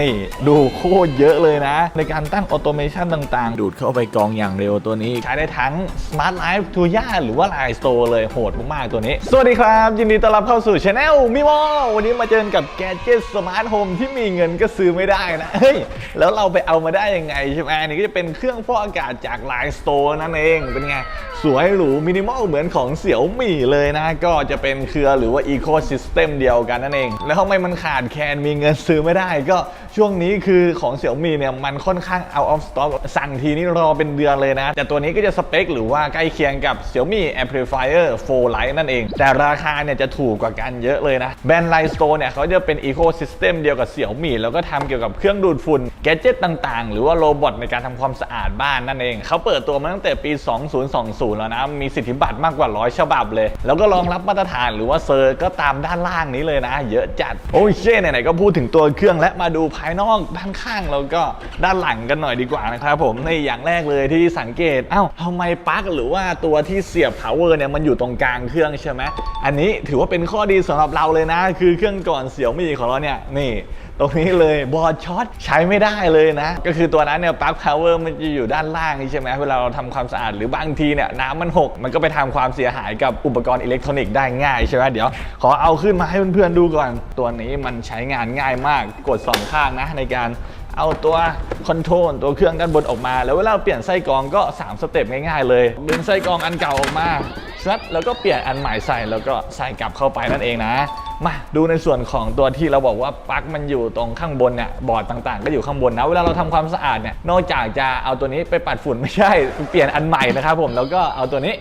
นี่ดูโคตรเยอะเลยนะ ในการตั้งออโตเมชันต่างๆ ดูดเข้าไปกองอย่างเร็วตัวนี้ ใช้ได้ทั้ง Smart Life t o y a หรือว่า Line Store เลยโหดมากๆตัวนี้ สวัสดีครับ ยินดีต้อนรับเข้าสู่ช anel มิววันนี้มาเจอกับแกจิตสมาร์ทโฮมที่มีเงินก็ซื้อไม่ได้นะเฮ้ยแล้วเราไปเอามาได้ยังไงใช่ไหมนี่ก็จะเป็นเครื่องฟอกอากาศจาก Line Store นั่นเองเป็นไงสวยหรูมินิมอลเหมือนของเสี่ยวหมี่เลยนะ ก็จะเป็นเครือหรือว่า Eco System เดียวกันนั่นเอง แล้วทำไมมันขาดแคลนมีเงินซื้อไม่ได้ก็ช่วงนี้คือของเสี่ยวมีเนี่ยมันค่อนข้าง out of stock สั่งทีนี่รอเป็นเดือนเลยนะ แต่ตัวนี้ก็จะสเปคหรือว่าใกล้เคียงกับเสี่ยวหมี่ Amplifier 4 Lite นั่นเอง แต่ราคาเนี่ยจะถูกกว่ากันเยอะเลยนะ แบรนด์ Line Store เนี่ยเขาจะเป็น Eco System เดียวกับเสี่ยวหมี่แล้วก็ทำเกี่ยวกับเครื่องดูดฝุ่น แกจิตต่างๆ หรือว่าโรบอทในการทำความสะอาดบ้านนั่นเอง เขาเปิดตัวมาตั้งแต่ปี 2020 แล้วนะ มีสิทธิบัตรมากกว่า 100 ฉบับเลย แล้วก็รองรับมาตรฐานหรือว่าเซอร์ก็ตามด้านล่างนี้เลยนะ เยอะจัด โอ้ยเช่ไหนๆก็พูดถึงตัวเครื่องและมาดูภายนอกด้านข้างแล้วก็ด้านหลังกันหน่อยดีกว่านะครับผมในอย่างแรกเลยที่สังเกตเอ้าทำไมปลั๊กหรือว่าตัวที่เสียบ power เนี่ยมันอยู่ตรงกลางเครื่องใช่ไหมอันนี้ถือว่าเป็นข้อดีสำหรับเราเลยนะ คือเครื่องก่อนเสี่ยวมี่ของเราเนี่ยนี่ ตรงนี้เลยบอร์ดช็อตใช้ไม่ได้เลยนะ ก็คือตัวนั้นเนี่ยปลั๊กพาวเวอร์มันจะอยู่ด้านล่างนี่ใช่ไหมเวลาเราทำความสะอาดหรือบางทีเนี่ยน้ำมันหก มันก็ไปทำความเสียหายกับอุปกรณ์อิเล็กทรอนิกส์ได้ง่ายใช่ไหมเดี๋ยว ขอเอาขึ้นมาให้เพื่อนๆดูก่อน ตัวนี้มันใช้งานง่ายมากกดสองข้างนะในการ เอาตัวคอนโทรลตัวเครื่องด้านบนออกมา แล้วเวลาเปลี่ยนไส้กรองก็ 3 สเต็ปง่ายๆเลยดึงไส้กรองอันเก่าออกมาชัดแล้วก็เปลี่ยนอันใหม่ใส่แล้วก็ใส่กลับเข้าไปนั่นเองนะ มาดูในส่วนของตัวที่เราบอกว่าปลั๊กมันอยู่ตรงข้างบนเนี่ยบอร์ดต่างๆ ก็อยู่ข้างบนนะ เวลาเราทำความสะอาดเนี่ยนอกจากจะเอาตัวนี้ไปปัดฝุ่นไม่ใช่เปลี่ยนอันใหม่นะครับผมแล้วก็เอาตัวนี้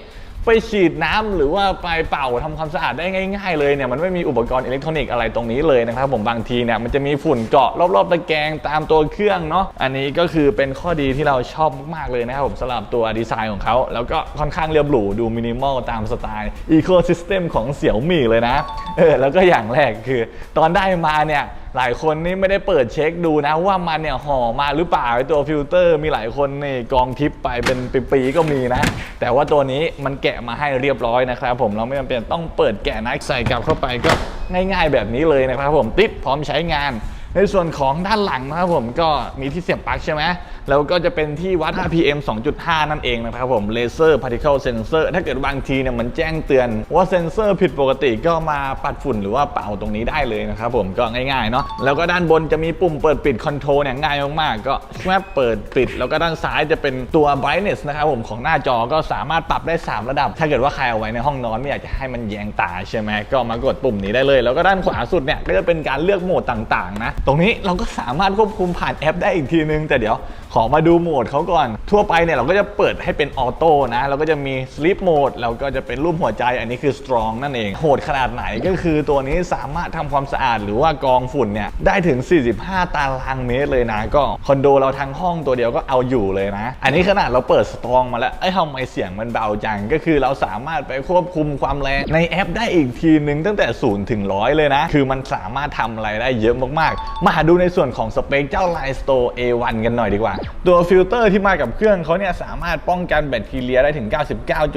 ไปฉีดน้ำหรือว่าไปเป่าทำความสะอาดได้ง่าย ๆ เลยเนี่ยมันไม่มีอุปกรณ์อิเล็กทรอนิกส์อะไรตรงนี้เลยนะครับผมบางทีเนี่ยมันจะมีฝุ่นเกาะรอบๆตะแกรงตามตัวเครื่องเนาะอันนี้ก็คือเป็นข้อดีที่เราชอบมากๆเลยนะครับผมสำหรับตัวดีไซน์ของเขาแล้วก็ค่อนข้างเรียบหรูดูมินิมอลตามสไตล์อีโคซิสเต็มของเสี่ยวมี่เลยนะเออแล้วก็อย่างแรกคือ ตอนได้มาเนี่ยหลายคนนี่ไม่ได้เปิดเช็คดูนะว่ามันเนี่ยห่อมาหรือเปล่าไอตัวฟิลเตอร์ มีหลายคนนี่กองทิปไปเป็นปีๆก็มีนะ แต่ว่าตัวนี้มันแกะมาให้เรียบร้อยนะครับผมเราไม่จำเป็นต้องเปิดแกะนะใส่กลับเข้าไปก็ง่าย ๆ แบบนี้เลยนะครับผมติดพร้อมใช้งาน ในส่วนของด้านหลังนะครับผมก็มีที่เสียบปลั๊กใช่ไหม แล้วก็จะเป็นที่วัด PM 2.5 นั่นเองนะครับผมเลเซอร์พาร์ติเคิลเซนเซอร์ถ้าเกิดบางทีเนี่ยมันแจ้งเตือนว่าเซนเซอร์ผิดปกติก็มาปัดฝุ่นหรือว่าเป่าตรงนี้ได้เลยนะครับผมก็ง่ายๆเนาะแล้วก็ด้านบนจะมีปุ่มเปิดปิดคอนโทรลเนี่ยง่ายมากๆก็แค่เปิดปิด แล้วก็ด้านซ้ายจะเป็นตัว brightness นะครับผมของหน้าจอก็สามารถปรับได้ 3 ระดับ ถ้าเกิดว่าใครเอาไว้ในห้องนอนไม่อยากจะให้มันแยงตาใช่ไหมก็มากดปุ่มนี้ได้เลย แล้วก็ด้านขวาสุดเนี่ยก็จะเป็นการเลือกโหมดต่างๆนะตรงนี้เราก็สามารถควบคุมผ่านแอปได้อีกทีนึงแต่เดี๋ยวขอมาดูโหมดเขาก่อน ทั่วไปเนี่ยเราก็จะเปิดให้เป็นออโต้นะเราก็จะมี sleep mode แล้วก็จะเป็นรูปหัวใจอันนี้คือ strong นั่นเอง โหดขนาดไหนก็คือตัวนี้สามารถทำความสะอาดหรือว่ากองฝุ่นเนี่ยได้ถึง 45 ตารางเมตรเลยนะ ก็คอนโดเราทั้งห้องตัวเดียวก็เอาอยู่เลยนะ อันนี้ขนาดเราเปิด strong มาแล้วไอ้ทำไมเสียงมันเบาจังก็คือเราสามารถไปควบคุมความแรงในแอปได้อีกทีนึงตั้งแต่0ถึง100เลยนะ คือมันสามารถทำอะไรได้เยอะมากๆ มาดูในส่วนของสเปคเจ้า Line Store A1 กันหน่อยดีกว่าตัวฟิลเตอร์ที่มากับเครื่องเขาเนี่ยสามารถป้องกันแบคทีเรียได้ถึง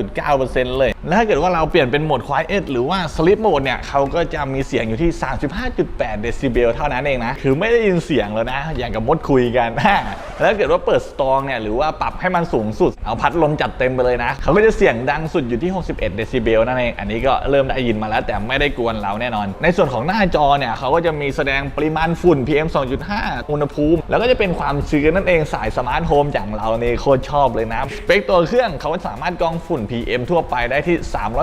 99.9%เลยและถ้าเกิดว่าเราเปลี่ยนเป็นโหมด Quiet หรือว่า Sleep Mode เนี่ยเขาก็จะมีเสียงอยู่ที่ 35.8 เดซิเบลเท่านั้นเองนะ คือไม่ได้ยินเสียงแล้วนะ อย่างกับมดคุยกัน แล้วถ้าเกิดว่าเปิด Strong เนี่ยหรือว่าปรับให้มันสูงสุด เอาพัดลมจัดเต็มไปเลยนะ เขาก็จะเสียงดังสุดอยู่ที่ 61 เดซิเบลนั่นเอง อันนี้ก็เริ่มได้ยินมาแล้ว แต่ไม่ได้กวนเราแน่นอน ในส่วนของหน้าจอเนี่ยเขาก็จะมีแสดงปริมาณฝุ่น PM 2.5 อุณหภูมิ แล้วก็จะเป็นความชื้นนั่นเองสายสมาร์ทโฮมอย่างเราเนี่ยโคตรชอบเลยนะสเปคตัวเครื่องเขาสามารถกรองฝุ่น PM ทั่วไปได้ท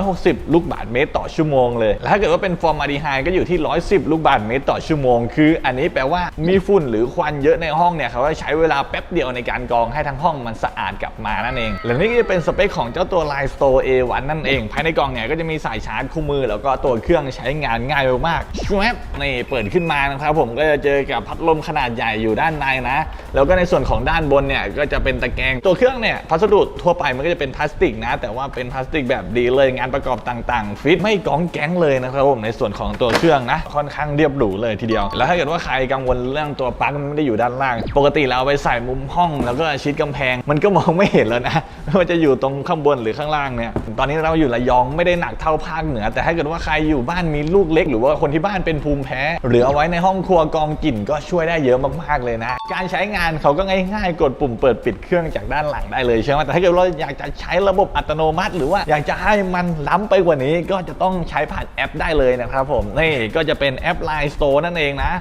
360 ลูกบาศก์เมตรต่อชั่วโมงเลย แล้วถ้าเกิดว่าเป็นฟอร์มาดีไฮก็อยู่ที่ 110 ลูกบาศก์เมตรต่อชั่วโมง คือ อันนี้แปลว่ามีฝุ่นหรือควันเยอะในห้องเนี่ยเขาก็ใช้เวลาแป๊บเดียวในการกรองให้ทั้งห้องมันสะอาดกลับมานั่นเอง และนี่ก็จะเป็นสเปคของเจ้าตัว Line Store A1 นั่นเอง ภายในกล่องเนี่ยก็จะมีสายชาร์จคู่มือ แล้วก็ตัวเครื่องใช้งานง่ายมากชวบนี่เปิดขึ้นมานะครับผมก็จะเจอกับพัดลมขนาดใหญ่อยู่ด้านในนะ แล้วก็ในส่วนของด้านบนเนี่ยก็จะเป็นตะแกรงตัวเครื่องเนี่ยพัสดุทั่วไปมันก็จะเป็นพลาสติกนะ แต่ว่าเป็นพลาสติกแบบดีเลยงานประกอบต่างๆ ฟิตไม่ก้องแก๊งเลยนะครับผมในส่วนของตัวเครื่องนะ ค่อนข้างเรียบหรูเลยทีเดียว แล้วถ้าเกิดว่าใครกังวลเรื่องตัวปลั๊กมันไม่ได้อยู่ด้านล่าง ปกติเราเอาไปใส่มุมห้อง แล้วก็ชิดกำแพง มันก็มองไม่เห็นแล้วนะว่าจะอยู่ตรงข้างบนหรือข้างล่างเนี่ยตอนนี้เราอยู่ระยองไม่ได้หนักเท่าภาคเหนือ แต่ถ้าเกิดว่าใครอยู่บ้านมีลูกเล็ก หรือว่าคนที่บ้านเป็นภูมิแพ้ หรือเอาไว้ในห้องครัวกองกลิ่นก็ช่วยได้เยอะมากๆเลยนะการใช้งานเขาก็ง่ายๆ กดปุ่มเปิดปิดเครื่องจากด้านหลังได้เลยใช่ไหมแต่ถ้าเกิดเราอยากจะใช้ระบบอัตโนมัติ หรือว่าอยากจะให้มันล้ำไปกว่านี้ก็จะต้องใช้ผ่านแอปได้เลยนะครับผมนี่ก็จะเป็นแอป Line Store นั่นเองนะ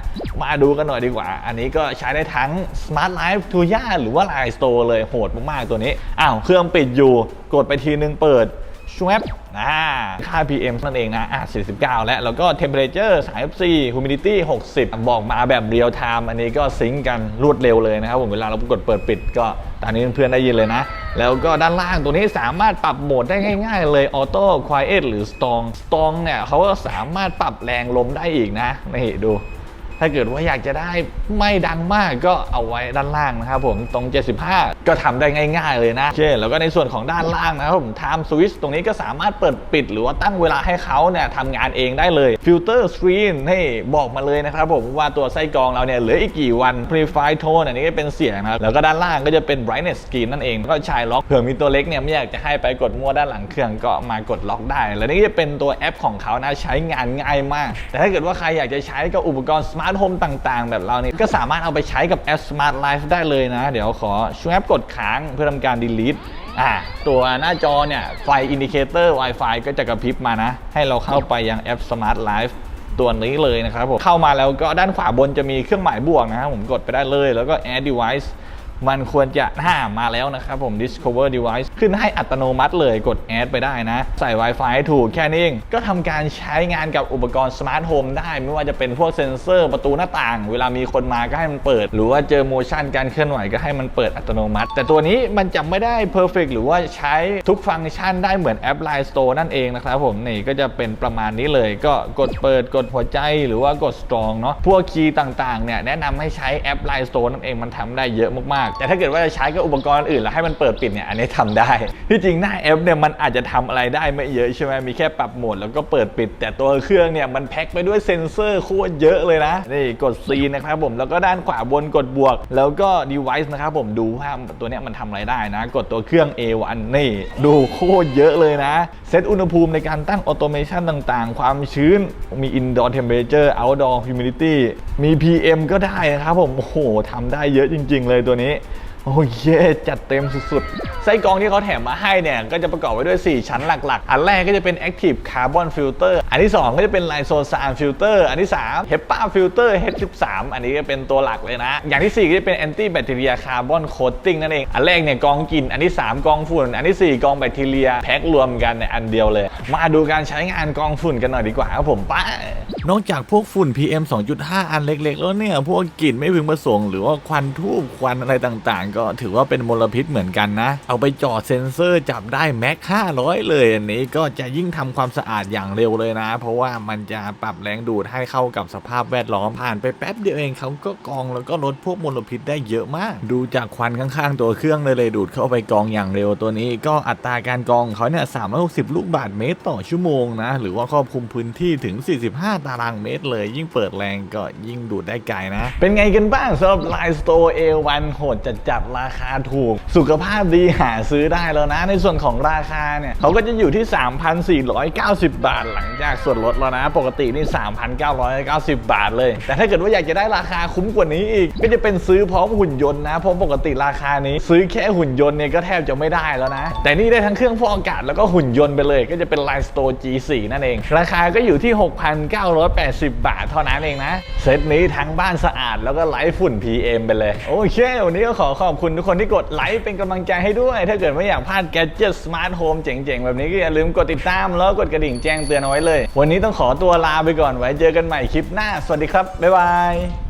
มาดูกันหน่อยดีกว่า อันนี้ก็ใช้ได้ทั้ง Smart Life t o y a หรือว่า Line Store เลยโหดมากๆตัวนี้อ้าวเครื่องปิดอยู่ กดไปทีนึงเปิด ชวบอ่าค่า PM นั่นเองนะอะ49 แล้ว แล้วก็ Temperature 34 Humidity 60 บอกมาแบบเรียลไทม์อันนี้ก็ซิงกันรวดเร็วเลยนะครับผมเวลาเรากดเปิดปิดก็ตามนี้เพื่อนๆได้ยินเลยนะ แล้วก็ด้านล่างตัวนี้สามารถปรับโหมดได้ง่ายๆเลย Auto Quiet หรือ Strong Strong เนี่ยเขาก็สามารถปรับแรงลมได้อีกนะนี่ดู ถ้าเกิดว่าอยากจะได้ไม่ดังมากก็เอาไว้ด้านล่างนะครับผมตรง 75 ก็ทำได้ง่าย ๆ เลยนะโอเคแล้วก็ในส่วนของด้านล่างนะครับผม Time Switch ตรงนี้ก็สามารถเปิดปิด หรือว่าตั้งเวลาให้เขาเนี่ยทำงานเองได้เลย Filter Screen นี่บอกมาเลยนะครับผมว่าตัวไส้กรองเราเนี่ยเหลืออีกกี่วัน Purify Tone อันนี้ก็เป็นเสียงนะแล้วก็ด้านล่างก็จะเป็น Brightness Screen นั่นเองแล้วก็ชายล็อกเผื่อมีตัวเล็กเนี่ยไม่อยากจะให้ไปกดมั่วด้านหลังเครื่องก็มากดล็อกได้ แล้วนี่จะเป็นตัวแอปของเขานะใช้งานง่ายมาก แต่ถ้าเกิดว่าใครอยากจะใช้กับอุปกรณ์ Smart Home ต่างๆ แบบเราเนี่ยก็สามารถเอาไปใช้กับแอป Smart Life ได้เลยนะ เดี๋ยวขอช่วยแอปกดค้างเพื่อทำการ delete อ่าตัวหน้าจอเนี่ย ไฟอินดิเคเตอร์ Wi-Fi ก็จะกระพริบมานะ ให้เราเข้าไปยังแอป Smart Life ตัวนี้เลยนะครับผมเข้ามาแล้วก็ด้านขวาบนจะมีเครื่องหมายบวกนะครับผมกดไปได้เลย แล้วก็ add device มันควรจะหน้ามาแล้วนะครับผม discover device ขึ้นให้อัตโนมัติเลยกด add ไปได้นะ ใส่ Wi-Fi ให้ถูกแค่นี้เองก็ทำการใช้งานกับอุปกรณ์ smart home ได้ ไม่ว่าจะเป็นพวกเซ็นเซอร์ประตูหน้าต่าง เวลามีคนมาก็ให้มันเปิด หรือว่าเจอ motion การเคลื่อนไหวก็ให้มันเปิดอัตโนมัติ แต่ตัวนี้มันจะไม่ได้ perfect หรือว่าใช้ทุกฟังก์ชันได้เหมือนแอป Line Store นั่นเองนะครับผมนี่ก็จะเป็นประมาณนี้เลย ก็กดเปิดกดหัวใจหรือว่ากด strong เนาะพวกคีย์ต่างๆเนี่ยแนะนำให้ใช้แอป Line Store นั่นเองมันทำได้เยอะมากแต่ถ้าเกิดว่าจะใช้กับอุปกรณ์อื่นแล้วให้มันเปิดปิดเนี่ยอันนี้ทำได้ ที่จริงหน้าแอปเนี่ยมันอาจจะทำอะไรได้ไม่เยอะใช่ไหมมีแค่ปรับโหมดแล้วก็เปิดปิด แต่ตัวเครื่องเนี่ยมันแพ็คไปด้วยเซ็นเซอร์โคตรเยอะเลยนะนี่กด C นะครับผมแล้วก็ด้านขวาบนกดบวก แล้วก็ device นะครับผมดูว่าตัวเนี้ยมันทำอะไรได้นะ กดตัวเครื่อง A1 นี่ดูโคตรเยอะเลยนะ เซตอุณหภูมิในการตั้งออโตเมชันต่างๆ ความชื้นมี indoor temperature outdoor humidity มี PM ก็ได้นะครับผม โอ้โหทำได้เยอะจริง ๆ เลยตัวนี้ โอ้เย่จัดเต็มสุดๆ ไส้กรองที่เขาแถมมาให้เนี่ย ก็จะประกอบไว้ด้วย 4 ชั้นหลักๆ อันแรกก็จะเป็น Active Carbon Filter อันที่ 2 ก็จะเป็น Lysozyme Filter อันที่ 3 HEPA Filter H13 อันนี้ก็เป็นตัวหลักเลยนะ อย่างที่ 4 ก็จะเป็น Anti Bacteria Carbon Coating นั่นเอง อันแรกเนี่ยกองกลิ่น อันที่ 3กองฝุ่น อันทีสี่ 4กองแบคทีเรียแพ็ครวมกันในอันเดียวเลย มาดูการใช้งานกองฝุ่นกันหน่อยดีกว่าครับผมป้านอกจากพวกฝุ่น PM 2.5 อันเล็ก ๆ แล้วเนี่ยพวกกลิ่นไม่พึงประสงค์หรือว่าควันทูบควันอะไรต่างๆก็ถือว่าเป็นมลพิษเหมือนกันนะ เอาไปจอดเซ็นเซอร์จับได้แม็ก 500 เลยอันนี้ก็จะยิ่งทำความสะอาดอย่างเร็วเลยนะ เพราะว่ามันจะปรับแรงดูดให้เข้ากับสภาพแวดล้อมผ่านไปแป๊บเดียวเองเขาก็กองแล้วก็ลดพวกมลพิษได้เยอะมาก ดูจากควันข้างๆ ตัวเครื่องเลยเลยดูดเข้าไปกองอย่างเร็วตัวนี้ ก็อัตราการกองเขาเนี่ย360 ลูกบาศก์เมตรต่อชั่วโมงนะ หรือว่าครอบคลุมพื้นที่ถึง 45 ตารางเมตรเลย ยิ่งเปิดแรงก็ยิ่งดูดได้ไกลนะ เป็นไงกันบ้างสำหรับ Line Store A1 โหดจัดจัดๆราคาถูก สุขภาพดีหาซื้อได้แล้วนะ ในส่วนของราคาเนี่ยเขาก็จะอยู่ที่ 3,490 บาทหลังจากส่วนลดแล้วนะ ปกตินี่ 3,990 บาทเลย แต่ถ้าเกิดว่าอยากจะได้ราคาคุ้มกว่านี้อีก ก็จะเป็นซื้อพร้อมหุ่นยนต์นะเพราะปกติราคานี้ ซื้อแค่หุ่นยนต์เนี่ยก็แทบจะไม่ได้แล้วนะ แต่นี่ได้ทั้งเครื่องฟอกอากาศแล้วก็หุ่นยนต์ไปเลย ก็จะเป็น Line Store G4 นั่นเอง ราคาก็อยู่ที่ 6,980 บาทเท่านั้นเองนะเซตนี้ทั้งบ้านสะอาดแล้วก็ไร้ฝุ่น PM ไปเลยโอเควันนี้ก็ขอขอบอบคุณทุกคนที่กดไลค์เป็นกำลังใจให้ด้วย ถ้าเกิดไม่อยากพลาดแกจิตสมาร์ทโฮมเจ๋งๆ แบบนี้ก็อย่าลืมกดติดตามแล้วกดกระดิ่งแจ้งเตือนเอาไว้เลย วันนี้ต้องขอตัวลาไปก่อนไว้เจอกันใหม่คลิปหน้า สวัสดีครับบ๊ายบาย